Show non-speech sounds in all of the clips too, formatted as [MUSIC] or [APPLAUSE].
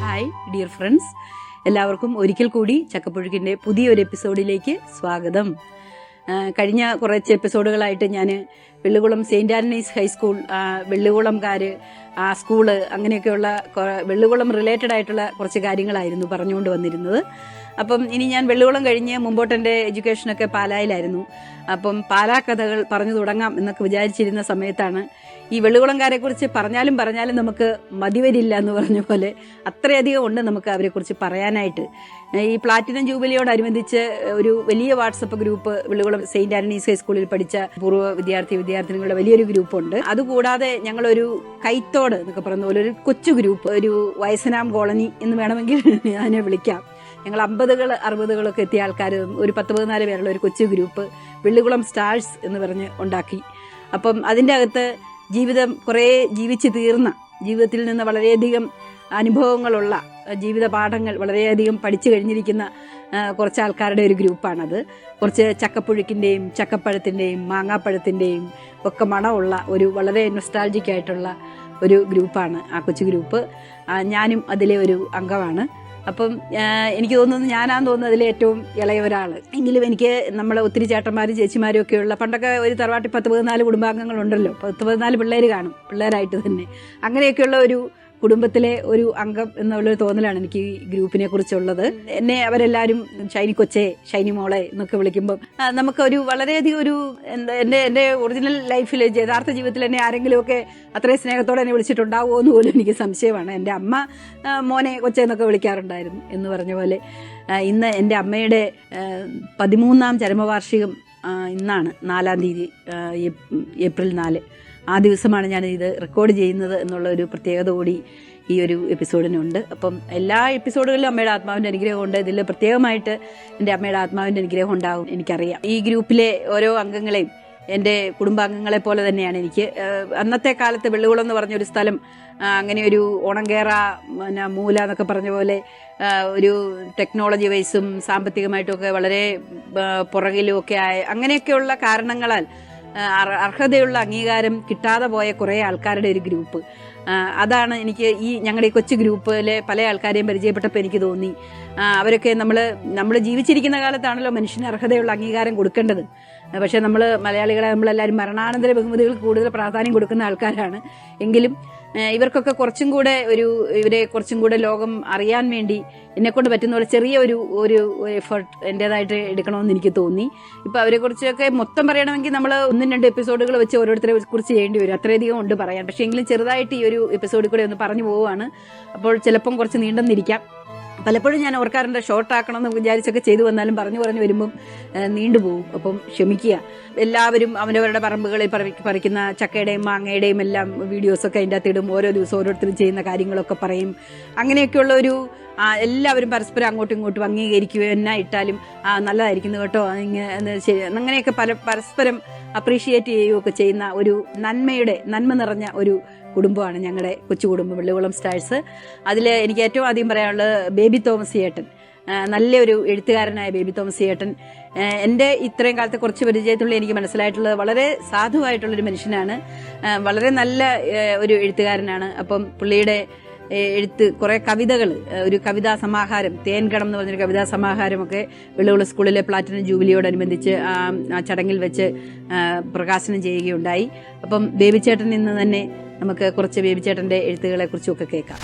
Hi dear friends എല്ലാവർക്കും ഒരിക്കൽ കൂടി ചക്കപ്പുഴുക്കിന്റെ പുതിയൊരു എപ്പിസോഡിലേക്ക് സ്വാഗതം. കഴിഞ്ഞ കുറച്ച് എപ്പിസോഡുകളായിട്ട് ഞാൻ Vellikulam saint Antony's high school വെള്ളുകുളംകാർ ആ സ്കൂൾ അങ്ങനെയൊക്കെയുള്ള വെള്ളികുളം റിലേറ്റഡ് ആയിട്ടുള്ള കുറച്ച് കാര്യങ്ങളായിരുന്നു പറഞ്ഞുകൊണ്ട് വന്നിരുന്നത്. അപ്പം ഇനി ഞാൻ വെള്ളികുളം കഴിഞ്ഞ് മുമ്പോട്ടെന്റെ എഡ്യൂക്കേഷനൊക്കെ പാലായിലായിരുന്നു. അപ്പം പാലാ കഥകൾ പറഞ്ഞു തുടങ്ങാം എന്നൊക്കെ വിചാരിച്ചിരുന്ന സമയത്താണ് ഈ വെള്ളികുളംകാരെക്കുറിച്ച് പറഞ്ഞാലും പറഞ്ഞാലും നമുക്ക് മതിവരില്ല എന്ന് പറഞ്ഞ പോലെ അത്രയധികം ഉണ്ട് നമുക്ക് അവരെക്കുറിച്ച് പറയാനായിട്ട്. ഈ പ്ലാറ്റിനം ജൂബിലിയോടനുബന്ധിച്ച് ഒരു വലിയ WhatsApp group Vellukulam saint Antony's ഹൈസ്കൂളിൽ പഠിച്ച പൂർവ വിദ്യാർത്ഥി വിദ്യാർത്ഥിനികളുടെ വലിയൊരു ഗ്രൂപ്പുണ്ട്. അതുകൂടാതെ ഞങ്ങളൊരു കൈത്തോട് എന്നൊക്കെ പറയുന്ന പോലെ ഒരു കൊച്ചു ഗ്രൂപ്പ് ഒരു വയസ്സനാം കോളനി എന്ന് വേണമെങ്കിൽ അതിനെ വിളിക്കാം. ഞങ്ങൾ അമ്പതുകൾ അറുപതുകളൊക്കെ എത്തിയ ആൾക്കാർ ഒരു പത്ത് പതിനാല് പേരുള്ള ഒരു കൊച്ചു ഗ്രൂപ്പ് വെള്ളികുളം സ്റ്റാഴ്സ് എന്ന് പറഞ്ഞ് ഉണ്ടാക്കി. അപ്പം അതിന്റെ അകത്ത് ജീവിതം കുറേ ജീവിച്ച് തീർന്ന ജീവിതത്തിൽ നിന്ന് വളരെയധികം അനുഭവങ്ങളുള്ള ജീവിത പാഠങ്ങൾ വളരെയധികം പഠിച്ചു കഴിഞ്ഞിരിക്കുന്ന കുറച്ച് ആൾക്കാരുടെ ഒരു ഗ്രൂപ്പാണത്. കുറച്ച് ചക്കപ്പുഴുക്കിന്റെയും ചക്കപ്പഴത്തിന്റെയും മാങ്ങാപ്പഴത്തിന്റെയും ഒക്കെ മണമുള്ള ഒരു വളരെ നൊസ്റ്റാൾജിക്കായിട്ടുള്ള ഒരു ഗ്രൂപ്പാണ് ആ കൊച്ചു ഗ്രൂപ്പ്. ഞാനും അതിലെ ഒരു അംഗമാണ്. അപ്പം എനിക്ക് തോന്നുന്നു ഞാനാന്ന് തോന്നുന്നത് അതിലെ ഏറ്റവും ഇളയ ഒരാൾ എങ്കിലും എനിക്ക് നമ്മളെ ഒത്തിരി ചേട്ടന്മാരും ചേച്ചിമാരും ഒക്കെ ഉള്ള പണ്ടൊക്കെ ഒരു തറവാട്ടിൽ പത്ത് പതിനാല് കുടുംബാംഗങ്ങളുണ്ടല്ലോ. പത്ത് പതിനാല് പിള്ളേർ കാണും പിള്ളേരായിട്ട് തന്നെ. അങ്ങനെയൊക്കെയുള്ള ഒരു കുടുംബത്തിലെ ഒരു അംഗം എന്നുള്ളൊരു തോന്നലാണ് എനിക്ക് ഈ ഗ്രൂപ്പിനെ കുറിച്ചുള്ളത്. എന്നെ അവരെല്ലാവരും ഷൈനി കൊച്ചെ ഷൈനി മോളെ എന്നൊക്കെ വിളിക്കുമ്പോൾ നമുക്ക് നമുക്കൊരു വളരെയധികം ഒരു എന്താ എന്റെ എന്റെ ഒറിജിനൽ ലൈഫിൽ യഥാർത്ഥ ജീവിതത്തിൽ എന്നെ ആരെങ്കിലുമൊക്കെ അത്രയും സ്നേഹത്തോടെ എന്നെ വിളിച്ചിട്ടുണ്ടാവുമോ എന്ന് പോലും എനിക്ക് സംശയമാണ്. എന്റെ അമ്മ മോനെ കൊച്ചെ എന്നൊക്കെ വിളിക്കാറുണ്ടായിരുന്നു എന്ന് പറഞ്ഞ പോലെ. ഇന്ന് എന്റെ അമ്മയുടെ പതിമൂന്നാം ചരമവാർഷികം ഇന്നാണ് നാലാം തീയതി ഏപ്രിൽ നാല്. ആ ദിവസമാണ് ഞാൻ ഇത് റെക്കോർഡ് ചെയ്യുന്നത് എന്നുള്ള ഒരു പ്രത്യേകത കൂടി ഈ ഒരു എപ്പിസോഡിനുണ്ട് അപ്പം എല്ലാ എപ്പിസോഡുകളിലും അമ്മയുടെ ആത്മാവിന്റെ അനുഗ്രഹം ഉണ്ട് ഇതിൽ പ്രത്യേകമായിട്ട് എന്റെ അമ്മയുടെ ആത്മാവിന്റെ അനുഗ്രഹം ഉണ്ടാകും എനിക്കറിയാം. ഈ ഗ്രൂപ്പിലെ ഓരോ അംഗങ്ങളെയും എന്റെ കുടുംബാംഗങ്ങളെ പോലെ തന്നെയാണ് എനിക്ക്. അന്നത്തെ കാലത്ത് വെള്ളുകുളം എന്ന് പറഞ്ഞൊരു സ്ഥലം അങ്ങനെ ഒരു ഓണങ്കേറ പിന്നെ മൂല എന്നൊക്കെ പറഞ്ഞ പോലെ ഒരു ടെക്നോളജി വൈസും സാമ്പത്തികമായിട്ടൊക്കെ വളരെ പുറകിലുമൊക്കെ ആയ അങ്ങനെയൊക്കെയുള്ള കാരണങ്ങളാൽ അർഹതയുള്ള അംഗീകാരം കിട്ടാതെ പോയ കുറേ ആൾക്കാരുടെ ഒരു ഗ്രൂപ്പ്. അതാണ് എനിക്ക് ഈ ഞങ്ങളുടെ ഈ കൊച്ചു ഗ്രൂപ്പിലെ പല ആൾക്കാരെയും പരിചയപ്പെട്ടപ്പോൾ എനിക്ക് തോന്നി. അവരൊക്കെ നമ്മൾ നമ്മൾ ജീവിച്ചിരിക്കുന്ന കാലത്താണല്ലോ മനുഷ്യന് അർഹതയുള്ള അംഗീകാരം കൊടുക്കേണ്ടത്. പക്ഷേ നമ്മൾ മലയാളികളെ നമ്മളെല്ലാവരും മരണാനന്തര ബഹുമതികൾ കൂടുതൽ പ്രാധാന്യം കൊടുക്കുന്ന ആൾക്കാരാണ്. എങ്കിലും ഇവർക്കൊക്കെ കുറച്ചും കൂടെ ഒരു ഇവരെ കുറച്ചും കൂടെ ലോകം അറിയാൻ വേണ്ടി എന്നെക്കൊണ്ട് പറ്റുന്ന പോലെ ചെറിയ ഒരു ഒരു എഫേർട്ട് എന്റെതായിട്ട് എടുക്കണമെന്ന് എനിക്ക് തോന്നി. ഇപ്പോൾ അവരെ കുറിച്ചൊക്കെ മൊത്തം പറയണമെങ്കിൽ നമ്മൾ ഒന്നും രണ്ട് എപ്പിസോഡുകൾ വെച്ച് ഓരോരുത്തരെ കുറിച്ച് ചെയ്യേണ്ടി വരും. അത്രയധികം ഉണ്ട് പറയാൻ. പക്ഷേ എങ്കിലും ചെറുതായിട്ട് ഈ ഒരു എപ്പിസോഡിൽ കൂടെ ഒന്ന് പറഞ്ഞു പോവുകയാണ്. അപ്പോൾ ചിലപ്പം കുറച്ച് നീണ്ടെന്നിരിക്കാം പലപ്പോഴും ഞാൻ ഓർക്കാറുണ്ട് ഷോർട്ട് ആക്കണം എന്ന് വിചാരിച്ചൊക്കെ ചെയ്തു വന്നാലും പറഞ്ഞു പറഞ്ഞു വരുമ്പം നീണ്ടുപോകും അപ്പം ക്ഷമിക്കുക. എല്ലാവരും അവനവരുടെ പറമ്പുകളിൽ പറി- പറിക്കുന്ന ചക്കയുടെയും മാങ്ങയുടെയും എല്ലാം വീഡിയോസൊക്കെ അതിന്റെ അകത്ത് ഇടും ഓരോ ദിവസം ഓരോരുത്തരും ചെയ്യുന്ന കാര്യങ്ങളൊക്കെ പറയും. അങ്ങനെയൊക്കെയുള്ള ഒരു എല്ലാവരും പരസ്പരം അങ്ങോട്ടും ഇങ്ങോട്ടും അംഗീകരിക്കുകയോ എന്നാ ഇട്ടാലും നല്ലതായിരിക്കുന്നു കേട്ടോ. ഇങ്ങനെ ശരി അങ്ങനെയൊക്കെ പല പരസ്പരം അപ്രീഷിയേറ്റ് ചെയ്യുകയൊക്കെ ചെയ്യുന്ന ഒരു നന്മയുടെ നന്മ നിറഞ്ഞ ഒരു കുടുംബമാണ് ഞങ്ങളുടെ കൊച്ചു കുടുംബം വെള്ളികുളം സ്റ്റാഴ്സ്. അതിൽ എനിക്ക് ഏറ്റവും ആദ്യം പറയാനുള്ളത് ബേബി തോമസ് ചേട്ടൻ. നല്ലൊരു എഴുത്തുകാരനായ ബേബി തോമസ് ചേട്ടൻ. ആ, എന്റെ ഇത്രയും കാലത്തെ കുറച്ച് പരിചയത്തിലുള്ള എനിക്ക് മനസ്സിലായിട്ടുള്ളത് വളരെ സാധുവായിട്ടുള്ളൊരു മനുഷ്യനാണ്. വളരെ നല്ല ഒരു എഴുത്തുകാരനാണ്. അപ്പം പുള്ളിയുടെ എഴുത്ത് കുറേ കവിതകൾ ഒരു കവിതാ സമാഹാരം തേൻകടം എന്ന് പറഞ്ഞൊരു കവിതാ സമാഹാരമൊക്കെ വെള്ളുവിള സ്കൂളിലെ പ്ലാറ്റിനം ജൂബിലിയോടനുബന്ധിച്ച് ആ ചടങ്ങിൽ വെച്ച് പ്രകാശനം ചെയ്യുകയുണ്ടായി. അപ്പം ബേബിച്ചേട്ടൻ ഇന്ന് തന്നെ നമുക്ക് കുറച്ച് ബേബിച്ചേട്ടന്റെ എഴുത്തുകളെ കുറിച്ചൊക്കെ കേൾക്കാം.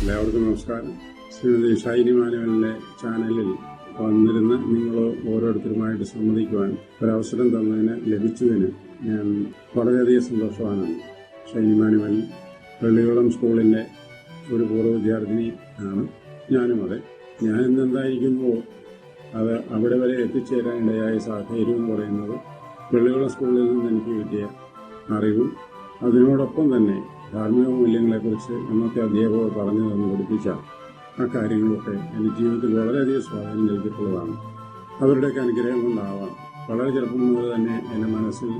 എല്ലാവർക്കും നമസ്കാരം. ശ്രീമതി ഷൈനി മാനുവലിന്റെ ചാനലിൽ വന്നിരുന്ന് നിങ്ങൾ ഓരോരുത്തരുമായിട്ട് സംവദിക്കുവാൻ ഒരവസരം തന്നതിന് ലഭിച്ചതിന് ഞാൻ വളരെയധികം സന്തോഷവാനാണ്. ഷൈനി മാനുവൽ വെള്ളിയോളം സ്കൂളിന്റെ ഒരു പൂർവ വിദ്യാർത്ഥിനി ആണ്. ഞാനും അതെ. ഞാൻ ഇന്ന് എന്തായിരിക്കുമ്പോൾ അത് അവിടെ വരെ എത്തിച്ചേരാനിടയായ സാഹചര്യം എന്ന് പറയുന്നത് വെള്ളികുളം സ്കൂളിൽ നിന്ന് എനിക്ക് കിട്ടിയ അറിവും അതിനോടൊപ്പം തന്നെ ധാർമ്മിക മൂല്യങ്ങളെക്കുറിച്ച് അന്നത്തെ അധ്യാപകർ പറഞ്ഞു തന്നു പഠിപ്പിച്ച ആ കാര്യങ്ങളൊക്കെ എന്റെ ജീവിതത്തിൽ വളരെയധികം സ്വാധീനം ചെലുത്തിയിട്ടുള്ളതാണ്. അവരുടെയൊക്കെ അനുഗ്രഹം കൊണ്ടാവാം. വളരെ ചെറുപ്പം മുതൽ തന്നെ എന്റെ മനസ്സിൽ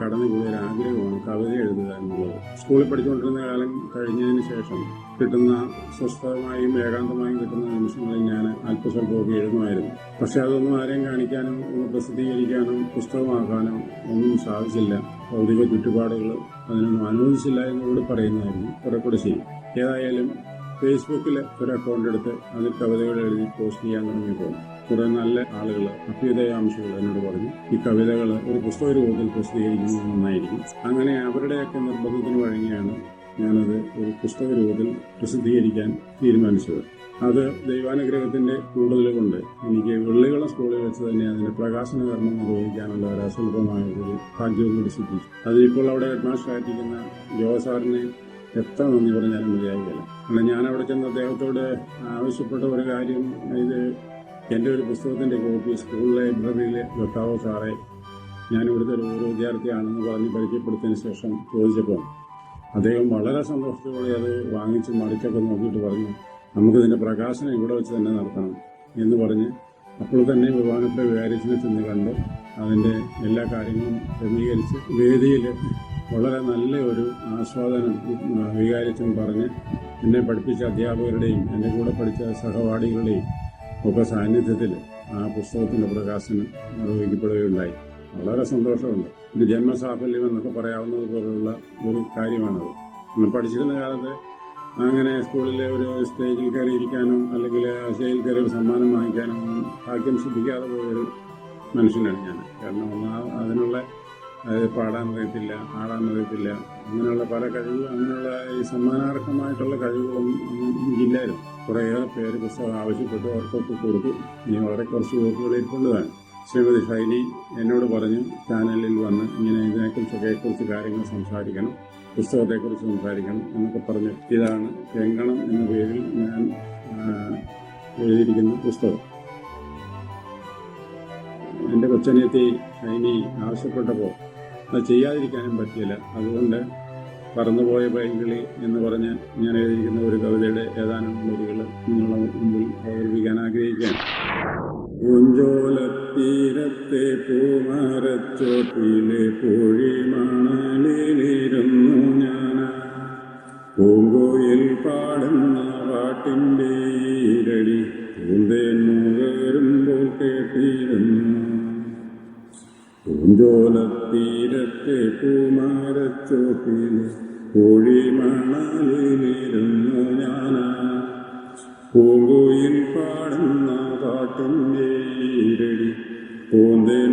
കടന്നുകൂടിയ ഒരു ആഗ്രഹമാണ് കവിത എഴുതുക എന്നുള്ളത്. സ്കൂളിൽ പഠിച്ചുകൊണ്ടിരുന്ന കാലം കഴിഞ്ഞതിന് ശേഷം കിട്ടുന്ന സ്വസ്ഥമായും ഏകാന്തമായും കിട്ടുന്ന നിമിഷങ്ങളിൽ ഞാൻ അല്പസ്വല്പമൊക്കെ എഴുതുമായിരുന്നു പക്ഷെ അതൊന്നും ആരെയും കാണിക്കാനും ഒന്ന് പ്രസിദ്ധീകരിക്കാനും പുസ്തകമാക്കാനും ഒന്നും സാധിച്ചില്ല. ഭൗതിക ചുറ്റുപാടുകൾ അതിനൊന്നും അനുവദിച്ചില്ല എന്നുകൂടി പറയുന്നതായിരുന്നു കുറെ കൂടെ ശരി. ഏതായാലും ഫേസ്ബുക്കിൽ ഒരു അക്കൗണ്ട് എടുത്ത് അതിൽ കവിതകൾ എഴുതി പോസ്റ്റ് ചെയ്യാൻ തുടങ്ങിയപ്പോൾ കുറെ നല്ല ആളുകൾ അഭ്യുദയാംശികൾ എന്നോട് പറഞ്ഞു ഈ കവിതകൾ ഒരു പുസ്തക രൂപത്തിൽ പ്രസിദ്ധീകരിക്കുന്നത് നന്നായിരിക്കും. അങ്ങനെ അവരുടെയൊക്കെ നിർബന്ധത്തിന് വഴങ്ങിയാണ് ഞാനത് ഒരു പുസ്തക രൂപത്തിൽ പ്രസിദ്ധീകരിക്കാൻ തീരുമാനിച്ചത്. അത് ദൈവാനുഗ്രഹത്തിന്റെ കൂടുതൽ കൊണ്ട് എനിക്ക് വെള്ളികുളം സ്കൂളിൽ വെച്ച് തന്നെ അതിന്റെ പ്രകാശന കർമ്മം നിർവഹിക്കാനുള്ള ഒരു അസുലഭമായ ഒരു ഭാഗ്യവും കൂടി സിദ്ധിച്ചു. അതിനിപ്പോൾ അവിടെ ഹെഡ്മാസ്റ്ററായിരിക്കുന്ന ജോസാറിനെ എത്ര നന്ദി പറഞ്ഞാലും മതിയാകില്ല കാരണം ഞാൻ ചെന്ന് അദ്ദേഹത്തോട് ആവശ്യപ്പെട്ട ഒരു കാര്യം ഇത് എന്റെ ഒരു പുസ്തകത്തിന്റെ കോപ്പി സ്കൂൾ ലൈബ്രറിയിൽ വെക്കാവോ സാറേ ഞാൻ ഇവിടുത്തെ ഒരു വിദ്യാർത്ഥിയാണെന്ന് പറഞ്ഞ് പരിചയപ്പെടുത്തിയതിന് ശേഷം ചോദിച്ചപ്പോൾ അദ്ദേഹം വളരെ സന്തോഷത്തോടെ അത് വാങ്ങിച്ച് മടിച്ചൊക്കെ നോക്കിയിട്ട് പറഞ്ഞു നമുക്കിതിന്റെ പ്രകാശനം ഇവിടെ വെച്ച് തന്നെ നടത്തണം എന്ന് പറഞ്ഞ് അപ്പോൾ തന്നെ ബഹുമാനപ്പെട്ട വികാരിച്ചിനെ ചെന്ന് കണ്ട് അതിന്റെ എല്ലാ കാര്യങ്ങളും ക്രമീകരിച്ച് വേദിയിൽ വളരെ നല്ല ഒരു ആസ്വാദനം വികാരിച്ചും പറഞ്ഞ് എന്നെ പഠിപ്പിച്ച അധ്യാപകരുടെയും എന്റെ കൂടെ പഠിച്ച സഹപാഠികളുടെയും ഒക്കെ സാന്നിധ്യത്തിൽ ആ പുസ്തകത്തിന്റെ പ്രകാശനം നിർവഹിക്കപ്പെടുകയുണ്ടായി. വളരെ സന്തോഷമുണ്ട്. ഇത് ജന്മസാഫല്യം എന്നൊക്കെ പറയാവുന്നത് പോലുള്ള ഒരു കാര്യമാണത്. പഠിച്ചിരുന്ന കാലത്ത് അങ്ങനെ സ്കൂളിലെ ഒരു സ്റ്റേജിൽ കയറി ഇരിക്കാനും അല്ലെങ്കിൽ സ്റ്റേജിൽ കയറി ഒരു സമ്മാനം വാങ്ങിക്കാനും ഭാഗ്യം ശ്രദ്ധിക്കാതെ പോയൊരു മനുഷ്യനാണ് ഞാൻ. കാരണം അതിനുള്ള പാടാൻ അറിയത്തില്ല ആടാൻ അറിയത്തില്ല അങ്ങനെയുള്ള പല കഴിവ് അങ്ങനെയുള്ള ഈ സമ്മാനാർഹമായിട്ടുള്ള കഴിവുകളൊന്നും ഒന്നും എനിക്കില്ലായിരുന്നു കുറേയേറെ പേര് പുസ്തകം ആവശ്യപ്പെട്ടു അവർക്കൊക്കെ കൊടുത്തു. ഇനി വളരെ കുറച്ച് വോട്ടുകളിൽ ഇരിപ്പുള്ളതാണ് ശ്രീമതി ഷൈനി എന്നോട് പറഞ്ഞു ചാനലിൽ വന്ന് ഇങ്ങനെ ഇതിനെക്കുറിച്ചൊക്കെ കുറിച്ച് കാര്യങ്ങൾ സംസാരിക്കണം പുസ്തകത്തെക്കുറിച്ച് സംസാരിക്കണം എന്നൊക്കെ പറഞ്ഞു ഇതാണ് രംഗണം എന്ന പേരിൽ ഞാൻ എഴുതിയിരിക്കുന്ന പുസ്തകം. എന്റെ കൊച്ചനിയത്തി ഷൈനി ആവശ്യപ്പെട്ടപ്പോൾ അത് ചെയ്യാതിരിക്കാനും പറ്റിയില്ല. അതുകൊണ്ട് പറന്നുപോയ പൈങ്കിളി എന്ന് പറഞ്ഞ് ഞാൻ എഴുതിയിരിക്കുന്ന ഒരു കവിതയുടെ ഏതാനും വരികൾ നിങ്ങളുടെ മുമ്പിൽ അവതരിപ്പിക്കാൻ ആഗ്രഹിക്കുകയാണ്. പൂഞ്ചോലത്തീരത്തെ പൂമരച്ചോട്ടിലെ പൂഴി മണലിലിരുന്നു ഞാൻ. പൂങ്കോയിൽ പാടുന്ന പാട്ടിന്റെ ഈരടി പൂന്തേൻ മുകരുമ്പോൾ കേട്ടിരുന്നു. പൂഞ്ചോലത്തീരത്തെ പൂമരച്ചോട്ടിലെ പൂഴി മണലിലിരുന്നു ഞാൻ. പൂങ്കോയിൽ പാടുന്ന ഈരടി പൂന്തേൻ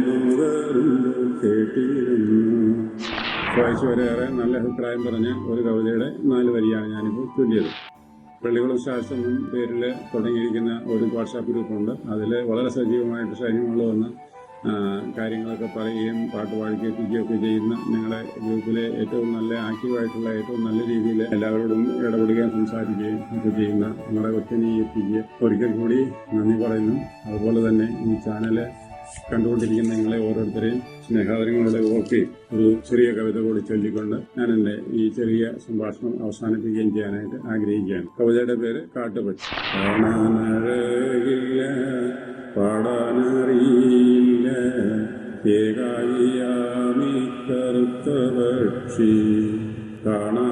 കേട്ടിരുന്നു. വായിച്ചവരേറെ നല്ല അഭിപ്രായം പറഞ്ഞ ഒരു കവിതയുടെ നാല് വരിയാണ് ഞാനിപ്പോൾ ചൊല്ലിയത്. പള്ളികളും ശാസ്ത്രം പേരിൽ തുടങ്ങിയിരിക്കുന്ന ഒരു വാട്സാപ്പ് ഗ്രൂപ്പുണ്ട്. അതിൽ വളരെ സജീവമായിട്ട് സൈന്യങ്ങൾ വന്ന് കാര്യങ്ങളൊക്കെ പറയുകയും പാട്ട് പാടി കേൾപ്പിക്കുകയൊക്കെ ചെയ്യുന്ന നിങ്ങളെ ഗ്രൂപ്പിലെ ഏറ്റവും നല്ല ആക്റ്റീവായിട്ടുള്ള ഏറ്റവും നല്ല രീതിയിൽ എല്ലാവരോടും ഇടപെടുകയും സംസാരിക്കുകയും ഒക്കെ ചെയ്യുന്ന നമ്മുടെ കൊച്ചിനെ എത്തിക്കുക ഒരിക്കൽ കൂടി നന്ദി പറയുന്നു. അതുപോലെ തന്നെ ഈ ചാനൽ കണ്ടുകൊണ്ടിരിക്കുന്ന നിങ്ങളെ ഓരോരുത്തരെയും സ്നേഹാദരങ്ങളോടെ ഓർക്കുകയും ഒരു ചെറിയ കവിത കൂടി ചൊല്ലിക്കൊണ്ട് ഞാൻ എന്റെ ഈ ചെറിയ സംഭാഷണം അവസാനിപ്പിക്കുകയും ചെയ്യാനായിട്ട് ആഗ്രഹിക്കുകയാണ്. കവിതയുടെ പേര് കാട്ടുപക്ഷി. കാണാനഴകില്ല പാടാനറിയില്ല ഏകായിയാമി കറുത്ത പക്ഷി. കാണാനഴകില്ല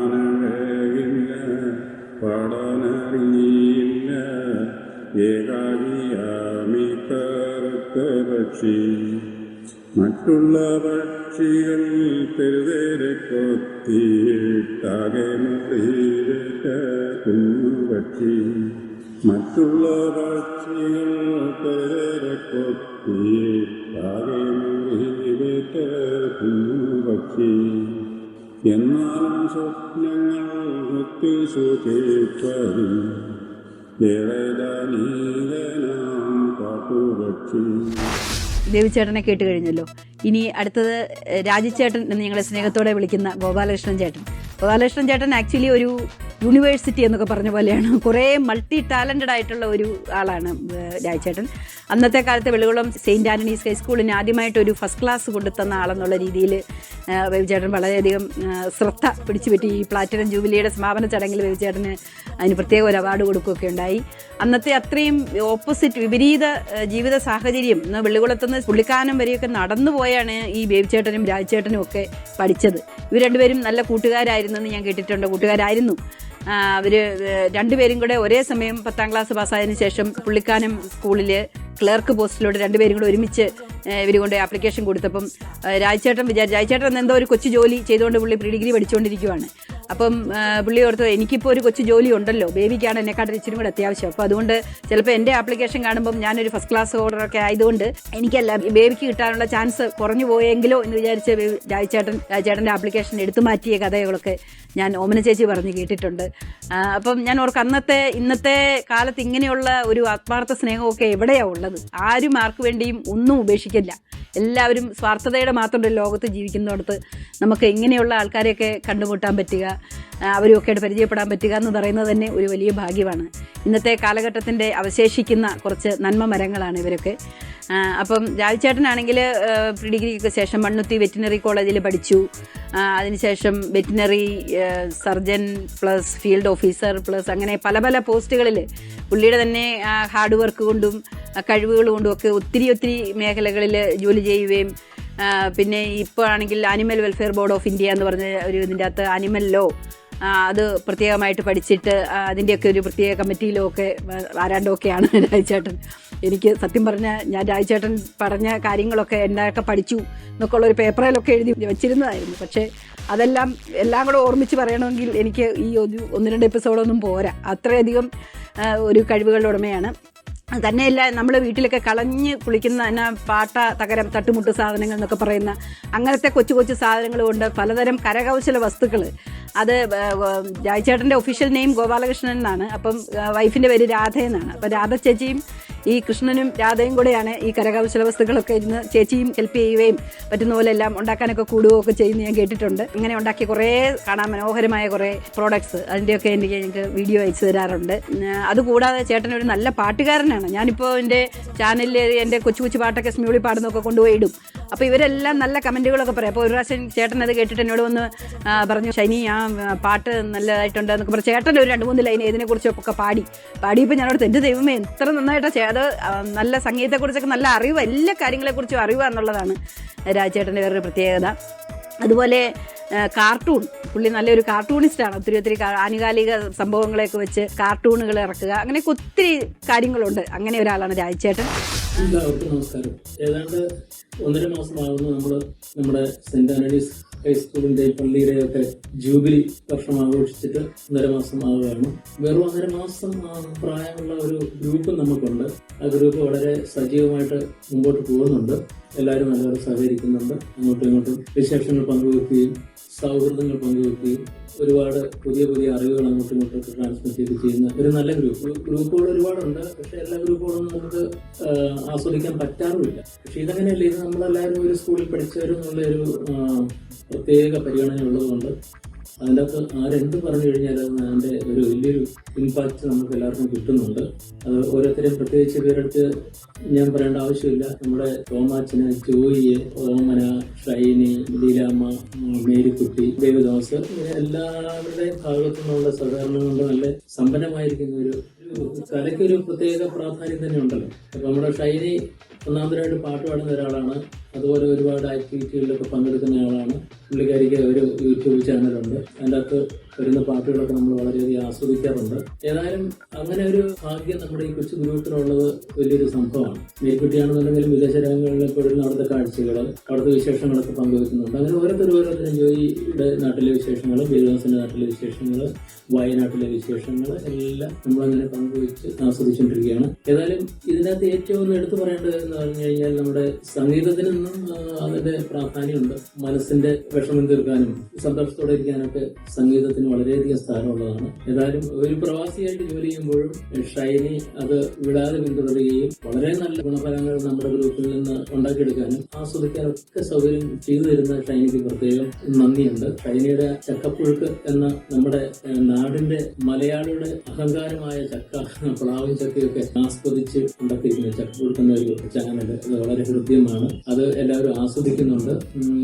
പക്ഷി. മറ്റുള്ള പക്ഷികൾ തെരുതേരെ കൊത്തിയിട്ടാകെ മുറിയിലിട്ട കുഞ്ഞു പക്ഷി. മറ്റുള്ള പക്ഷികൾ തെരുതേരെ കൊത്തിയിട്ടാകെ മുറിയിലിട്ട കുഞ്ഞു പക്ഷി. എന്നാലും സ്വപ്നങ്ങൾ ഒത്തി സുഖിപ്പതും ഏറെ ദാനീകനാം കാട്ടുപക്ഷി ദേവിച്ചേട്ടനെ കേട്ട് കഴിഞ്ഞല്ലോ. ഇനി അടുത്തത് രാജിച്ചേട്ടൻ എന്ന് ഞങ്ങളെ സ്നേഹത്തോടെ വിളിക്കുന്ന ഗോപാലകൃഷ്ണൻ ചേട്ടൻ. ഗോപാലകൃഷ്ണൻ ചേട്ടൻ ആക്ച്വലി ഒരു യൂണിവേഴ്സിറ്റി എന്നൊക്കെ പറഞ്ഞ പോലെയാണ്. കുറേ മൾട്ടി ടാലന്റഡ് ആയിട്ടുള്ള ഒരു ആളാണ് ഏഹ് രാജിച്ചേട്ടൻ അന്നത്തെ കാലത്ത് വെള്ളികുളം സെയിന്റ് ആന്റണീസ് ഹൈസ്കൂളിന് ആദ്യമായിട്ട് ഒരു ഫസ്റ്റ് ക്ലാസ് കൊണ്ടുതന്ന ആളെന്നുള്ള രീതിയിൽ ബേബിചേട്ടൻ വളരെയധികം ശ്രദ്ധ പിടിച്ചുപറ്റി ഈ പ്ലാറ്റിനം ജൂബിലിയുടെ സമാപന ചടങ്ങിൽ ബേബിചേട്ടന് അതിന് പ്രത്യേക ഒരു അവാർഡ് കൊടുക്കുകയൊക്കെ ഉണ്ടായി. അന്നത്തെ അത്രയും ഓപ്പോസിറ്റ് വിപരീത ജീവിത സാഹചര്യം ഇന്ന് വെള്ളികുളത്തുനിന്ന് പുള്ളിക്കാനം വരെയൊക്കെ നടന്നു പോയാണ് ഈ ബേബിച്ചേട്ടനും രാജ്ചേട്ടനും ഒക്കെ പഠിച്ചത്. ഇവർ രണ്ടുപേരും നല്ല കൂട്ടുകാരായിരുന്നെന്ന് ഞാൻ കേട്ടിട്ടുണ്ട് കൂട്ടുകാരായിരുന്നു. അവർ രണ്ടുപേരും കൂടെ ഒരേ സമയം പത്താം ക്ലാസ് പാസ്സായതിനു ശേഷം പുള്ളിക്കാനം സ്കൂളിൽ ക്ലർക്ക് പോസ്റ്റിലോട്ട് രണ്ടുപേരും കൂടെ ഒരുമിച്ച് ഇവർ കൊണ്ട് ആപ്ലിക്കേഷൻ കൊടുത്തപ്പം രാജ്ചേട്ടൻ വിചാരിച്ചു രാജ്ചേട്ടൻ എന്തോ ഒരു കൊച്ചു ജോലി ചെയ്തുകൊണ്ട് പുള്ളി പ്രീ ഡിഗ്രി പഠിച്ചുകൊണ്ടിരിക്കുവാണ് അപ്പം പുള്ളി ഓർത്ത് എനിക്കിപ്പോൾ ഒരു കൊച്ചു ജോലി ഉണ്ടല്ലോ ബേബിക്കാണ് എന്നെക്കാട്ടിൽ ഇച്ചിരി കൂടെ അത്യാവശ്യം. അപ്പോൾ അതുകൊണ്ട് ചിലപ്പോൾ എന്റെ ആപ്ലിക്കേഷൻ കാണുമ്പം ഞാനൊരു ഫസ്റ്റ് ക്ലാസ് ഓർഡറൊക്കെ ആയതുകൊണ്ട് എനിക്കല്ല ബേബിക്ക് കിട്ടാനുള്ള ചാൻസ് കുറഞ്ഞു പോയെങ്കിലോ എന്ന് വിചാരിച്ച് രാജ്ചേട്ടൻ രാജ്ചേട്ടന്റെ ആപ്ലിക്കേഷൻ എടുത്തു മാറ്റിയ കഥകളൊക്കെ ഞാൻ ഓമന ചേച്ചി പറഞ്ഞ് കേട്ടിട്ടുണ്ട്. അപ്പം ഞാൻ ഓർക്ക് അന്നത്തെ ഇന്നത്തെ കാലത്ത് ഇങ്ങനെയുള്ള ഒരു ആത്മാർത്ഥ സ്നേഹമൊക്കെ എവിടെയാണ് ഉള്ളത്? ആരും ആർക്കു വേണ്ടിയും ഒന്നും ഉപേക്ഷിക്കില്ല എല്ലാവരും സ്വാർത്ഥതയുടെ മാത്രം ഒരു ലോകത്ത് ജീവിക്കുന്നിടത്ത് നമുക്ക് ഇങ്ങനെയുള്ള ആൾക്കാരെയൊക്കെ കണ്ടുമുട്ടാൻ പറ്റുക ആ, അവരുമൊക്കെ ആയിട്ട് പരിചയപ്പെടാൻ പറ്റുക എന്ന് പറയുന്നത് തന്നെ ഒരു വലിയ ഭാഗ്യമാണ്. ഇന്നത്തെ കാലഘട്ടത്തിന്റെ അവശേഷിക്കുന്ന കുറച്ച് നന്മ മരങ്ങളാണ് ഇവരൊക്കെ. അപ്പം രാജചേട്ടനാണെങ്കിൽ പ്രീ ഡിഗ്രിക്ക് ശേഷം മണ്ണുത്തി വെറ്റിനറി കോളേജിൽ പഠിച്ചു. അതിനുശേഷം veterinary surgeon plus field officer plus അങ്ങനെ പല പല പോസ്റ്റുകളിൽ പുള്ളിയുടെ തന്നെ ഹാർഡ് വർക്ക് കൊണ്ടും കഴിവുകൾ കൊണ്ടും ഒക്കെ ഒത്തിരി ഒത്തിരി മേഖലകളിൽ ജോലി ചെയ്യുകയും പിന്നെ ഇപ്പോൾ ആണെങ്കിൽ animal welfare board of India എന്ന് പറഞ്ഞ ഒരു ഇതിന്റെ അകത്ത് ആനിമൽ ലോ അത് പ്രത്യേകമായിട്ട് പഠിച്ചിട്ട് അതിന്റെയൊക്കെ ഒരു പ്രത്യേക കമ്മിറ്റിയിലും ഒക്കെ ആരാണ്ടൊക്കെയാണ് [LAUGHS] രാജചേട്ടൻ. എനിക്ക് സത്യം പറഞ്ഞാൽ ഞാൻ രാജ്ചേട്ടൻ പറഞ്ഞ കാര്യങ്ങളൊക്കെ എന്നൊക്കെ പഠിച്ചു എന്നൊക്കെ ഉള്ളൊരു പേപ്പറിലൊക്കെ എഴുതി വെച്ചിരുന്നതായിരുന്നു. പക്ഷേ അതെല്ലാം എല്ലാം കൂടെ ഓർമ്മിച്ച് പറയണമെങ്കിൽ എനിക്ക് ഈ ഒരു ഒന്ന് രണ്ട് എപ്പിസോഡൊന്നും പോരാ. അത്രയധികം ഒരു കഴിവുകളുടെ ഉടമയാണ്. തന്നെയല്ല നമ്മൾ വീട്ടിലൊക്കെ കളഞ്ഞ് കുളിക്കുന്ന എന്നാ പാട്ട തകരം തട്ടുമുട്ട് സാധനങ്ങൾ എന്നൊക്കെ പറയുന്ന അങ്ങനത്തെ കൊച്ചു കൊച്ചു സാധനങ്ങൾ കൊണ്ട് പലതരം കരകൗശല വസ്തുക്കൾ അത് ജായ്ചേട്ടന്റെ ഒഫീഷ്യൽ നെയിം ഗോപാലകൃഷ്ണൻ എന്നാണ്. അപ്പം വൈഫിന്റെ പേര് രാധ എന്നാണ്. അപ്പം രാധ ചേച്ചിയും ഈ കൃഷ്ണനും രാധയും കൂടെയാണ് ഈ കരകൗശല വസ്തുക്കളൊക്കെ ഇരുന്ന് ചേച്ചിയും ഹെൽപ്പ് ചെയ്യുകയും പറ്റുന്ന പോലെ എല്ലാം ഉണ്ടാക്കാനൊക്കെ കൂടുകയൊക്കെ ചെയ്യുന്ന ഞാൻ കേട്ടിട്ടുണ്ട്. അങ്ങനെ ഉണ്ടാക്കിയ കുറേ കാണാൻ മനോഹരമായ കുറേ പ്രോഡക്ട്സ് അതിന്റെയൊക്കെ എനിക്ക് എനിക്ക് വീഡിയോ അയച്ചു തരാറുണ്ട്. അതുകൂടാതെ ചേട്ടൻ ഒരു നല്ല പാട്ടുകാരനാണ്. ഞാനിപ്പോൾ എന്റെ ചാനലിൽ എന്റെ കൊച്ചു കൊച്ചു പാട്ടൊക്കെ സ്മ്യൂളി പാടുന്നൊക്കെ കൊണ്ടുപോയി ഇടും അപ്പോൾ ഇവരെല്ലാം നല്ല കമന്റുകളൊക്കെ പറയും. അപ്പോൾ ഒരു പ്രാവശ്യം ചേട്ടൻ അത് കേട്ടിട്ട് എന്നോട് വന്ന് പറഞ്ഞു ശനി ആ പാട്ട് നല്ലതായിട്ടുണ്ട് എന്നൊക്കെ പറഞ്ഞു ചേട്ടൻ ഒരു രണ്ട് മൂന്ന് ലൈൻ ഇതിനെക്കുറിച്ചൊക്കെ പാടി. പാടിയപ്പോൾ ഞാനോട് എന്റെ ദൈവമേ എത്ര നന്നായിട്ടാണ് ചേ- അത് നല്ല സംഗീതത്തെക്കുറിച്ചൊക്കെ നല്ല അറിവ് എല്ലാ കാര്യങ്ങളെക്കുറിച്ചും അറിവാന്നുള്ളതാണ് രാജേട്ടന്റെ വേറൊരു പ്രത്യേകത. അതുപോലെ കാർട്ടൂൺ പുള്ളി നല്ലൊരു കാർട്ടൂണിസ്റ്റാണ് ഒത്തിരി ഒത്തിരി ആനുകാലിക സംഭവങ്ങളെയൊക്കെ വെച്ച് കാർട്ടൂണുകൾ ഇറക്കുക. അങ്ങനെയൊക്കെ ഒത്തിരി കാര്യങ്ങളുണ്ട്. അങ്ങനെ ഒരാളാണ് രാജചേട്ടൻ. എല്ലാവർക്കും നമസ്കാരം? ഏതാണ്ട് ഒന്നര മാസമാകുന്നു നമ്മൾ നമ്മുടെ സെന്റ് ആന്റണീസ് ഹൈസ്കൂളിന്റെ പള്ളിയുടെ ഒക്കെ ജൂബിലി വർഷം ആഘോഷിച്ചിട്ട് ഒന്നര മാസം ആവുകയാണ്. വെറും ഒന്നര മാസം പ്രായമുള്ള ഒരു ഗ്രൂപ്പ് നമുക്കുണ്ട്. ആ ഗ്രൂപ്പ് വളരെ സജീവമായിട്ട് മുമ്പോട്ട് പോകുന്നുണ്ട്. എല്ലാവരും നല്ലവരും സഹകരിക്കുന്നുണ്ട്. അങ്ങോട്ടും ഇങ്ങോട്ടും വിശേഷങ്ങൾ പങ്കുവെക്കുകയും സൗഹൃദങ്ങൾ പങ്കുവെക്കുകയും ഒരുപാട് പുതിയ പുതിയ അറിവുകൾ അങ്ങോട്ടും ഇങ്ങോട്ടും ട്രാൻസ്മിറ്റ് ചെയ്ത് ചെയ്യുന്ന ഒരു നല്ല ഗ്രൂപ്പ് ഗ്രൂപ്പുകൾ ഒരുപാടുണ്ട് പക്ഷെ എല്ലാ ഗ്രൂപ്പുകളൊന്നും നമുക്ക് ആസ്വദിക്കാൻ പറ്റാറുമില്ല. പക്ഷെ ഇതങ്ങനെയല്ല ഇത് നമ്മളെല്ലാവരും ഒരു സ്കൂളിൽ പഠിച്ചവരും എന്നുള്ള ഒരു പ്രത്യേക പരിഗണന ഉള്ളതുകൊണ്ട് അതിന്റെ അകത്ത് ആരെന്ത് പറഞ്ഞു കഴിഞ്ഞാൽ അതിന്റെ ഒരു വലിയൊരു ഇമ്പാക്റ്റ് നമുക്ക് എല്ലാവർക്കും കിട്ടുന്നുണ്ട്. അത് ഓരോരുത്തരെയും പ്രത്യേകിച്ച് പേരെടുത്ത് ഞാൻ പറയേണ്ട ആവശ്യമില്ല. നമ്മുടെ തോമാച്ചന് ജോയിയെ ഓമന ഷൈനി ലീലാമ്മ മേരിക്കുട്ടി ദേവദാസ് ഇങ്ങനെ എല്ലാവരുടെയും ഭാഗത്തു നിന്നുള്ള സഹകരണം കൊണ്ട് നല്ല സമ്പന്നമായിരിക്കുന്ന ഒരു കലയ്ക്കൊരു പ്രത്യേക പ്രാധാന്യം തന്നെ ഉണ്ടല്ലോ. അപ്പൊ നമ്മുടെ ഷൈനി ഒന്നാമതായിട്ട് പാട്ട് പാടുന്ന ഒരാളാണ്. അതുപോലെ ഒരുപാട് ആക്ടിവിറ്റികളിലൊക്കെ പങ്കെടുക്കുന്ന ആളാണ്. പുള്ളിക്കാരിക്ക് ഒരു യൂട്യൂബ് ചാനലുണ്ട് അതിന്റെ അകത്ത് വരുന്ന പാട്ടുകളൊക്കെ നമ്മൾ വളരെയധികം ആസ്വദിക്കാറുണ്ട്. ഏതായാലും അങ്ങനെ ഒരു ഭാഗ്യം നമ്മുടെ ഈ കൊച്ചു ഗ്രൂപ്പിനുള്ളത് വലിയൊരു സംഭവമാണ്. മേൽക്കുട്ടിയാണെന്നുണ്ടെങ്കിലും വിദേശ രംഗങ്ങളിലെ എപ്പോഴും അവിടുത്തെ കാഴ്ചകൾ അവിടുത്തെ വിശേഷങ്ങളൊക്കെ പങ്കുവെക്കുന്നുണ്ട്. അങ്ങനെ ഓരോരുത്തർ ഓരോരുത്തരും ജോയിയുടെ നാട്ടിലെ വിശേഷങ്ങൾ ബിരുദാസിന്റെ നാട്ടിലെ വിശേഷങ്ങൾ വയനാട്ടിലെ വിശേഷങ്ങൾ എല്ലാം നമ്മളങ്ങനെ പങ്കുവെച്ച് ആസ്വദിച്ചുകൊണ്ടിരിക്കുകയാണ്. ഏതായാലും ഇതിനകത്ത് ഏറ്റവും ഒന്ന് എടുത്തു പറയേണ്ടത് എന്ന് പറഞ്ഞു കഴിഞ്ഞാൽ നമ്മുടെ സംഗീതത്തിൽ നിന്നും അതിന്റെ പ്രാധാന്യമുണ്ട്. മനസ്സിന്റെ വിഷമം തീർക്കാനും സന്തോഷത്തോടെ ഇരിക്കാനൊക്കെ സംഗീതത്തിന് വളരെയധികം സ്ഥാനമുള്ളതാണ്. ഏതായാലും ഒരു പ്രവാസിയായിട്ട് ജോലി ചെയ്യുമ്പോഴും ഷൈനി അത് വിടാതെ പിന്തുടരുകയും വളരെ നല്ല ഗുണഫലങ്ങൾ നമ്മുടെ ഗ്രൂപ്പിൽ നിന്ന് ഉണ്ടാക്കിയെടുക്കാനും ആസ്വദിക്കാനും ഒക്കെ സൗകര്യം ചെയ്തു തരുന്ന ഷൈനിക്ക് പ്രത്യേകം നന്ദിയുണ്ട്. ഷൈനിയുടെ ചക്കപ്പുഴുക്ക് എന്ന നമ്മുടെ നാടിന്റെ മലയാളിയുടെ അഹങ്കാരമായ ചക്ക പ്ലാവും ചക്കയൊക്കെ ആസ്വദിച്ച് ഉണ്ടാക്കിയിരിക്കുന്ന ചക്കപ്പുഴുക്ക് എന്ന ഒരു ചാനൽ അത് വളരെ ഹൃദ്യമാണ്. അത് എല്ലാവരും ആസ്വദിക്കുന്നുണ്ട്.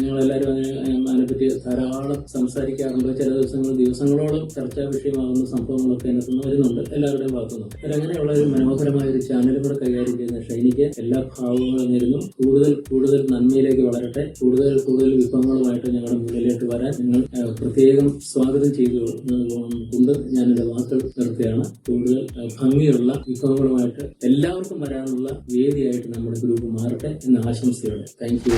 ഞങ്ങളെല്ലാവരും അതിനെ അതിനെപ്പറ്റി ധാരാളം സംസാരിക്കാറുണ്ട്. ചില ദിവസങ്ങൾ ദിവസങ്ങളോളം ചർച്ചാ വിഷയമാകുന്ന സംഭവങ്ങളൊക്കെ അതിനകത്ത് നിന്ന് വരുന്നുണ്ട്. എല്ലാവരുടെയും ഭാഗത്തുനിന്ന്. അങ്ങനെയുള്ള ഒരു മനോഹരമായ ഒരു ചാനൽ കൂടെ കൈകാര്യം ചെയ്യുന്ന ഷൈനിക്ക് എല്ലാ ഭാവങ്ങളും നേരുന്നു കൂടുതൽ കൂടുതൽ നന്മയിലേക്ക് വളരട്ടെ. കൂടുതൽ കൂടുതൽ വിഭവങ്ങളുമായിട്ട് ഞങ്ങളുടെ മുന്നിലേക്ക് വരാൻ നിങ്ങൾ പ്രത്യേകം സ്വാഗതം ചെയ്തു കൊണ്ട് ഞാൻ എന്റെ വാക്കുകൾ നിർത്തുകയാണ്. കൂടുതൽ ഭംഗിയുള്ള വിഭവങ്ങളുമായിട്ട് എല്ലാവർക്കും വരാനുള്ള വേദിയായിട്ട് നമ്മുടെ ഗ്രൂപ്പ് മാറട്ടെ എന്ന ആശംസയോടെ. താങ്ക്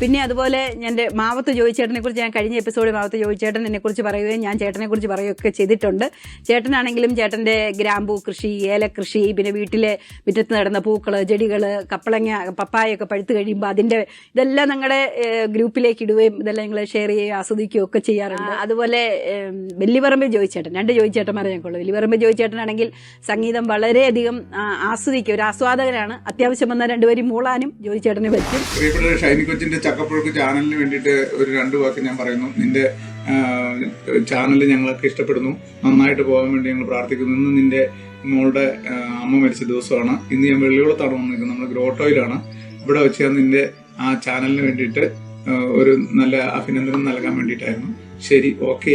പിന്നെ അതുപോലെ എന്റെ മാവത്ത് ജോയിച്ചേട്ടനെ കുറിച്ച് ഞാൻ കഴിഞ്ഞ എപ്പിസോഡിൽ മാവത്ത് ജോയിച്ചേട്ടൻ എന്നെ കുറിച്ച് പറയുകയും ഞാൻ ചേട്ടനെ കുറിച്ച് പറയുകയൊക്കെ ചെയ്തിട്ടുണ്ട്. ചേട്ടനാണെങ്കിലും ചേട്ടന്റെ ഗ്രാമ്പൂ കൃഷി ഏലക്കൃഷി പിന്നെ വീട്ടിലെ മുറ്റത്ത് നടന്ന പൂക്കൾ ചെടികൾ കപ്പളങ്ങ പപ്പായൊക്കെ പഴുത്ത് കഴിയുമ്പോൾ അതിന്റെ ഇതെല്ലാം ഞങ്ങളുടെ ഗ്രൂപ്പിലേക്ക് ഇടുകയും ഇതെല്ലാം ഞങ്ങൾ ഷെയർ ചെയ്യുകയും ആസ്വദിക്കുകയും ഒക്കെ ചെയ്യാറുണ്ട്. അതുപോലെ വെല്ലിപറമ്പ് ജോയിച്ചേട്ടൻ രണ്ട് ജോയിച്ചേട്ടന്മാരെ ഞങ്ങൾക്കുള്ളൂ വെല്ലിപറമ്പ് ജോയിച്ചേട്ടനാണെങ്കിൽ സംഗീതം വളരെയധികം ആസ്വദിക്കുക ആസ്വദിക്കും. ഒരു ആസ്വാദകനാണ്. അത്യാവശ്യം വന്ന രണ്ടുപേരും മൂളാനും ജോയിച്ചേട്ടന് പറ്റും. ഷൈനി കൊച്ചിന്റെ ചക്കപ്പുഴക്ക് ചാനലിന് വേണ്ടിയിട്ട് ഒരു രണ്ട് വാക്ക് ഞാൻ പറയുന്നു. നിന്റെ ചാനൽ ഞങ്ങളൊക്കെ ഇഷ്ടപ്പെടുന്നു. നന്നായിട്ട് പോകാൻ വേണ്ടി ഞങ്ങൾ പ്രാർത്ഥിക്കുന്നു. ഇന്ന് നിന്റെ മോളുടെ അമ്മ മരിച്ച ദിവസമാണ്. ഇന്ന് ഞാൻ വെള്ളിയോളത്താണ് വന്നിരിക്കുന്നത് നമ്മൾ ഗ്രോട്ടോയിലാണ്. ഇവിടെ വെച്ച് ഞാൻ നിന്റെ ആ ചാനലിന് വേണ്ടിയിട്ട് ഒരു നല്ല അഭിനന്ദനം നൽകാൻ വേണ്ടിയിട്ടായിരുന്നു. ശരി ഓക്കെ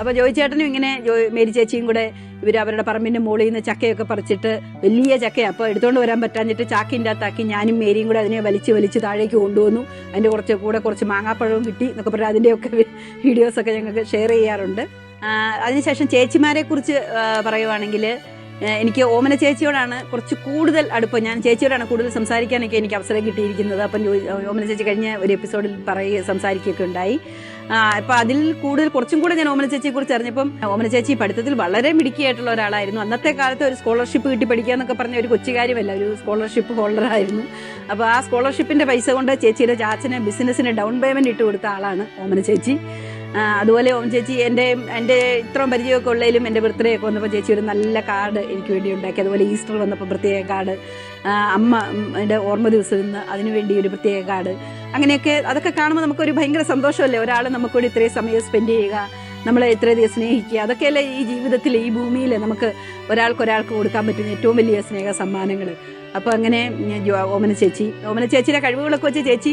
അപ്പൊ ജോയി ചേട്ടനും ഇങ്ങനെ മേരി ചേച്ചിയും കൂടെ ഇവർ അവരുടെ പറമ്പിന്റെ മുകളിൽ നിന്ന് ചക്കയൊക്കെ പറിച്ചിട്ട് വലിയ ചക്കയാണ് അപ്പോൾ എടുത്തുകൊണ്ട് വരാൻ പറ്റാഞ്ഞിട്ട് ചാക്കിന്റെ അകത്താക്കി ഞാനും മേരിയും കൂടെ അതിനെ വലിച്ച് വലിച്ച് താഴേക്ക് കൊണ്ടുവന്നു. അതിന്റെ കുറച്ച് കൂടെ കുറച്ച് മാങ്ങാപ്പഴവും കിട്ടി എന്നൊക്കെ പറഞ്ഞാൽ അതിന്റെയൊക്കെ വീഡിയോസൊക്കെ ഞങ്ങൾക്ക് ഷെയർ ചെയ്യാറുണ്ട്. അതിനുശേഷം ചേച്ചിമാരെ കുറിച്ച് പറയുവാണെങ്കിൽ എനിക്ക് ഓമന ചേച്ചിയോടാണ് കുറച്ച് കൂടുതൽ അടുപ്പം. ഞാൻ ചേച്ചിയോടാണ് കൂടുതൽ സംസാരിക്കാനൊക്കെ എനിക്ക് അവസരം കിട്ടിയിരിക്കുന്നത്. അപ്പം ഓമന ചേച്ചി കഴിഞ്ഞ ഒരു എപ്പിസോഡിൽ പറയുക സംസാരിക്കുകയൊക്കെ ഉണ്ടായി. അപ്പൊ അതിൽ കൂടുതൽ കുറച്ചും കൂടെ ഞാൻ ഓമന ചേച്ചിയെ കുറിച്ച് അറിഞ്ഞപ്പം ഓമന ചേച്ചി പഠിത്തത്തിൽ വളരെ മിടുക്കിയായിട്ടുള്ള ഒരാളായിരുന്നു. അന്നത്തെ കാലത്ത് ഒരു സ്കോളർഷിപ്പ് കിട്ടി പഠിക്കുക എന്നൊക്കെ പറഞ്ഞ ഒരു കൊച്ചു കാര്യമല്ല ഒരു സ്കോളർഷിപ്പ് ഹോൾഡർ ആയിരുന്നു. അപ്പോൾ ആ സ്കോളർഷിപ്പിന്റെ പൈസ കൊണ്ട് ചേച്ചിയുടെ ചാച്ചന് ബിസിനസ്സിന് ഡൗൺ പേയ്മെന്റ് ഇട്ട് കൊടുത്ത ആളാണ് ഓമന ചേച്ചി. അതുപോലെ ഓം ചേച്ചി എന്റെ എന്റെ ഇത്രയും പരിചയമൊക്കെ ഉള്ളതിലും എന്റെ ബർത്ത്ഡേ ഒക്കെ വന്നപ്പോൾ ചേച്ചി ഒരു നല്ല കാർഡ് എനിക്ക് വേണ്ടി ഉണ്ടാക്കി. അതുപോലെ ഈസ്റ്റർ വന്നപ്പോൾ പ്രത്യേക കാർഡ് അമ്മ എന്റെ ഓർമ്മ ദിവസം നിന്ന് അതിനു വേണ്ടി ഒരു പ്രത്യേക കാർഡ് അങ്ങനെയൊക്കെ അതൊക്കെ കാണുമ്പോൾ നമുക്കൊരു ഭയങ്കര സന്തോഷമല്ലേ? ഒരാൾ നമുക്കൂടി ഇത്രയും സമയം സ്പെൻഡ് ചെയ്യുക നമ്മളെ ഇത്രയധികം സ്നേഹിക്കുക. അതൊക്കെയല്ലേ ഈ ജീവിതത്തിൽ ഈ ഭൂമിയിൽ നമുക്ക് ഒരാൾക്കൊരാൾക്ക് ഒരാൾക്ക് കൊടുക്കാൻ പറ്റുന്ന ഏറ്റവും വലിയ സ്നേഹ സമ്മാനങ്ങൾ അപ്പോൾ അങ്ങനെ ഓമന ചേച്ചി ഓമന ചേച്ചിയുടെ കഴിവുകളൊക്കെ വെച്ച് ചേച്ചി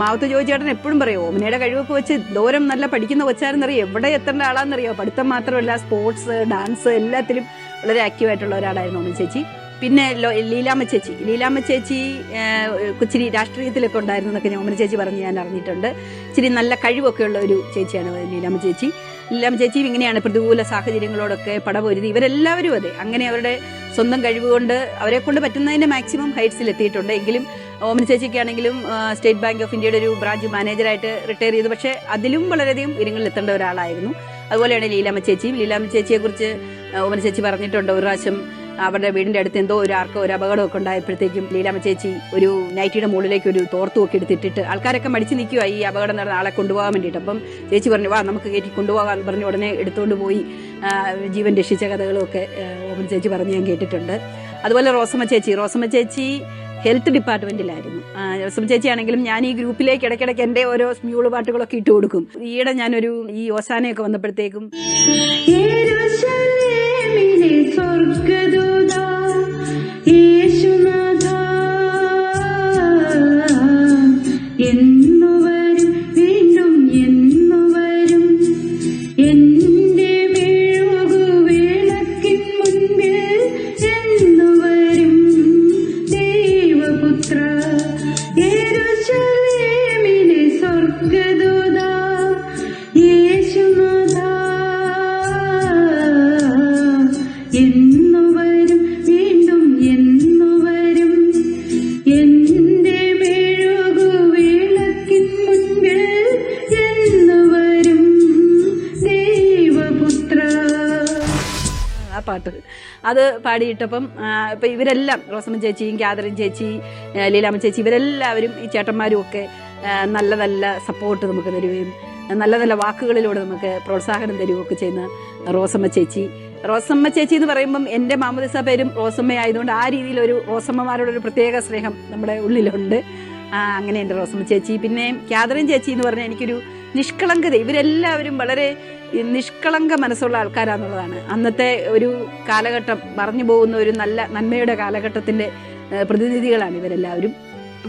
മാവത്ത് ജോയി ചേട്ടൻ എപ്പോഴും പറയും ഓമനയുടെ കഴിവൊക്കെ വെച്ച് ദൂരം നല്ല പഠിക്കുന്ന കൊച്ചാരെന്നറിയോ എവിടെ എത്തേണ്ട ആളാണെന്നറിയോ? പഠിത്തം മാത്രമല്ല സ്പോർട്സ് ഡാൻസ് എല്ലാത്തിലും വളരെ ആക്റ്റീവായിട്ടുള്ള ഒരാളായിരുന്നു ഓമന ചേച്ചി. പിന്നെ ലീലാമ്മ ചേച്ചി. ലീലാമ്മ ചേച്ചി ഇച്ചിരി രാഷ്ട്രീയത്തിലൊക്കെ ഉണ്ടായിരുന്നു എന്നൊക്കെ ഞാൻ ചേച്ചി പറഞ്ഞ് ഞാൻ അറിഞ്ഞിട്ടുണ്ട്. ഇച്ചിരി നല്ല കഴിവൊക്കെ ഉള്ള ഒരു ചേച്ചിയാണ് ലീലാമ്മ ചേച്ചി. ലീലാമ്മ ചേച്ചിയും ഇങ്ങനെയാണ് പ്രതികൂല സാഹചര്യങ്ങളോടൊക്കെ പടപൊരുതി. ഇവരെല്ലാവരും അതെ. അങ്ങനെ അവരുടെ സ്വന്തം കഴിവുകൊണ്ട് അവരെ കൊണ്ട് പറ്റുന്നതിന്റെ മാക്സിമം ഹൈറ്റ്സിൽ എത്തിയിട്ടുണ്ട്. എങ്കിലും ഓമന ചേച്ചിക്കാണെങ്കിലും സ്റ്റേറ്റ് ബാങ്ക് ഓഫ് ഇന്ത്യയുടെ ഒരു ബ്രാഞ്ച് മാനേജറായിട്ട് റിട്ടയർ ചെയ്തു. പക്ഷേ അതിലും വളരെയധികം ഉയരങ്ങളിൽ എത്തേണ്ട ഒരാളായിരുന്നു. അതുപോലെയാണ് ലീലാമ്മ ചേച്ചിയും. ലീലാമ്മ ചേച്ചിയെക്കുറിച്ച് ഓമന ചേച്ചി പറഞ്ഞിട്ടുണ്ട്. ഒരു പ്രാവശ്യം അവരുടെ വീടിന്റെ അടുത്ത് എന്തോ ഒരു ആർക്കോ ഒരു അപകടമൊക്കെ ഉണ്ടായപ്പോഴത്തേക്കും ലീലാമ്മ ചേച്ചി ഒരു നൈറ്റിയുടെ മുകളിലേക്ക് ഒരു തോർത്തു ഒക്കെ എടുത്തിട്ടിട്ട് ആൾക്കാരൊക്കെ മടിച്ചു നിൽക്കുക ഈ അപകടം നടന്ന ആളെ കൊണ്ടുപോകാൻ വേണ്ടിയിട്ട്. അപ്പം ചേച്ചി പറഞ്ഞു വാ നമുക്ക് കയറ്റി എന്ന് പറഞ്ഞ് ഉടനെ എടുത്തുകൊണ്ട് പോയി. ജീവൻ രക്ഷിച്ച കഥകളുമൊക്കെ ഓമൻ ചേച്ചി പറഞ്ഞ് ഞാൻ കേട്ടിട്ടുണ്ട്. അതുപോലെ റോസമ്മ ചേച്ചി റോസമ്മ ചേച്ചി ഹെൽത്ത് ഡിപ്പാർട്ട്മെന്റിലായിരുന്നു. റോസമ്മ ചേച്ചി ആണെങ്കിലും ഞാൻ ഈ ഗ്രൂപ്പിലേക്ക് ഇടയ്ക്കിടയ്ക്ക് എന്റെ ഓരോ സ്മ്യൂൾ പാട്ടുകളൊക്കെ ഇട്ട് കൊടുക്കും. ഈയിടെ ഞാനൊരു ഈ ഓസാനയൊക്കെ വന്നപ്പോഴത്തേക്കും mejor que അത് പാടിയിട്ടപ്പം ഇപ്പം ഇവരെല്ലാം റോസമ്മ ചേച്ചിയും കാതറിൻ ചേച്ചി ലീലാമ്മ ചേച്ചി ഇവരെല്ലാവരും ഈ ചേട്ടന്മാരും ഒക്കെ നല്ല നല്ല സപ്പോർട്ട് നമുക്ക് തരുകയും നല്ല നല്ല വാക്കുകളിലൂടെ നമുക്ക് പ്രോത്സാഹനം തരികയൊക്കെ ചെയ്യുന്ന റോസമ്മ ചേച്ചി. റോസമ്മ ചേച്ചി എന്ന് പറയുമ്പം എന്റെ മാമദിസ പേരും റോസമ്മ ആയതുകൊണ്ട് ആ രീതിയിലൊരു റോസമ്മമാരോടൊരു പ്രത്യേക സ്നേഹം നമ്മുടെ ഉള്ളിലുണ്ട്. അങ്ങനെ എന്റെ റോസമ്മ ചേച്ചി. പിന്നെ കാദറിൻ ചേച്ചി എന്ന് പറഞ്ഞാൽ എനിക്കൊരു നിഷ്കളങ്കത. ഇവരെല്ലാവരും വളരെ നിഷ്കളങ്ക മനസ്സുള്ള ആൾക്കാരാന്നുള്ളതാണ്. അന്നത്തെ ഒരു കാലഘട്ടം പറഞ്ഞു പോകുന്ന ഒരു നല്ല നന്മയുടെ കാലഘട്ടത്തിന്റെ പ്രതിനിധികളാണ് ഇവരെല്ലാവരും.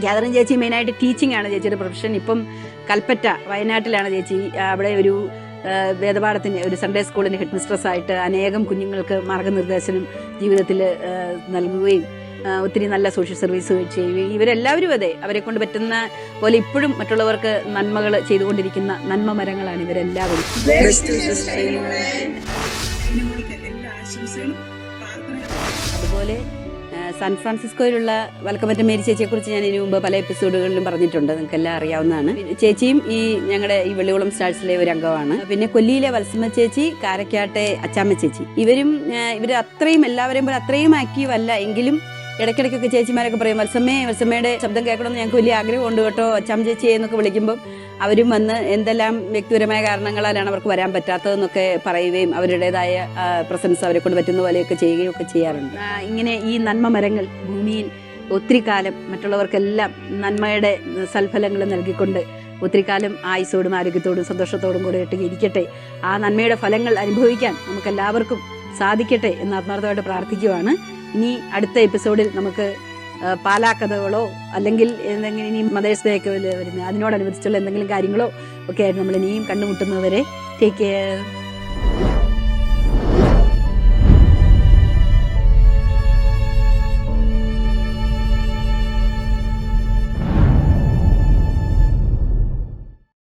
ക്യാതറിൻ ചേച്ചി മെയിനായിട്ട് ടീച്ചിങ് ആണ് ചേച്ചിയുടെ പ്രൊഫഷൻ ഇപ്പം കൽപ്പറ്റ വയനാട്ടിലാണ് ചേച്ചി. അവിടെ ഒരു വേദപാഠത്തിന് ഒരു സൺഡേ സ്കൂളിന് ഹെഡ് മിസ്ട്രസ് ആയിട്ട് അനേകം കുഞ്ഞുങ്ങൾക്ക് മാർഗനിർദ്ദേശനം ജീവിതത്തിൽ നൽകുകയും ഒത്തിരി നല്ല സോഷ്യൽ സർവീസ് ചെയ്യുകയും ഇവരെല്ലാവരും അതെ അവരെ കൊണ്ട് പറ്റുന്ന പോലെ ഇപ്പോഴും മറ്റുള്ളവർക്ക് നന്മകൾ ചെയ്തുകൊണ്ടിരിക്കുന്ന നന്മ മരങ്ങളാണ് ഇവരെല്ലാവരും. അതുപോലെ സാൻ ഫ്രാൻസിസ്കോയിലുള്ള വൽക്കമറ്റ മേരി ചേച്ചിയെ കുറിച്ച് ഞാൻ ഇതിനു മുമ്പ് പല എപ്പിസോഡുകളിലും പറഞ്ഞിട്ടുണ്ട്. നിങ്ങൾക്ക് എല്ലാം അറിയാവുന്നതാണ്. ചേച്ചിയും ഈ ഞങ്ങളുടെ ഈ വെള്ളികുളം സ്റ്റാർസിലെ ഒരു അംഗമാണ്. പിന്നെ കൊല്ലിയിലെ വത്സമ്മ ചേച്ചി കാരക്കാട്ടെ അച്ചാമ്മ ചേച്ചി. ഇവരും ഇവർ അത്രയും എല്ലാവരെയും പോലെ അത്രയും ആക്റ്റീവ് അല്ല എങ്കിലും ഇടയ്ക്കിടയ്ക്കൊക്കെ ചേച്ചിമാരൊക്കെ പറയും വത്സമ്മേ വത്സമ്മയുടെ ശബ്ദം കേൾക്കണമെന്ന് ഞങ്ങൾക്ക് വലിയ ആഗ്രഹമുണ്ട് കേട്ടോ. അച്ചാം ചേച്ചി എന്നൊക്കെ വിളിക്കുമ്പോൾ അവരും വന്ന് എന്തെല്ലാം വ്യക്തിപരമായ കാരണങ്ങളാലാണ് അവർക്ക് വരാൻ പറ്റാത്തതെന്നൊക്കെ പറയുകയും അവരുടേതായ പ്രസൻസ് അവരെ കൊണ്ട് പറ്റുന്ന പോലെയൊക്കെ ചെയ്യുകയും ഒക്കെ ചെയ്യാറുണ്ട്. ഇങ്ങനെ ഈ നന്മ മരങ്ങൾ ഭൂമിയിൽ ഒത്തിരി കാലം മറ്റുള്ളവർക്കെല്ലാം നന്മയുടെ സൽഫലങ്ങൾ നൽകിക്കൊണ്ട് ഒത്തിരി കാലം ആയുസോടും ആരോഗ്യത്തോടും സന്തോഷത്തോടും കൂടെ ഇട്ട് ഇരിക്കട്ടെ. ആ നന്മയുടെ ഫലങ്ങൾ അനുഭവിക്കാൻ നമുക്കെല്ലാവർക്കും സാധിക്കട്ടെ എന്ന് ആത്മാർത്ഥമായിട്ട് പ്രാർത്ഥിക്കുവാണ്. ഇനി അടുത്ത എപ്പിസോഡിൽ നമുക്ക് പാലാ കഥകളോ അല്ലെങ്കിൽ എന്തെങ്കിലും ഇനി മദേഴ്സ് ഡേ ഒക്കെ വരുന്നത് അതിനോടനുബന്ധിച്ചുള്ള എന്തെങ്കിലും കാര്യങ്ങളോ ഒക്കെ ആയിട്ട് നമ്മൾ ഇനിയും കണ്ടുമുട്ടുന്നവരെ ടേക്ക് കെയർ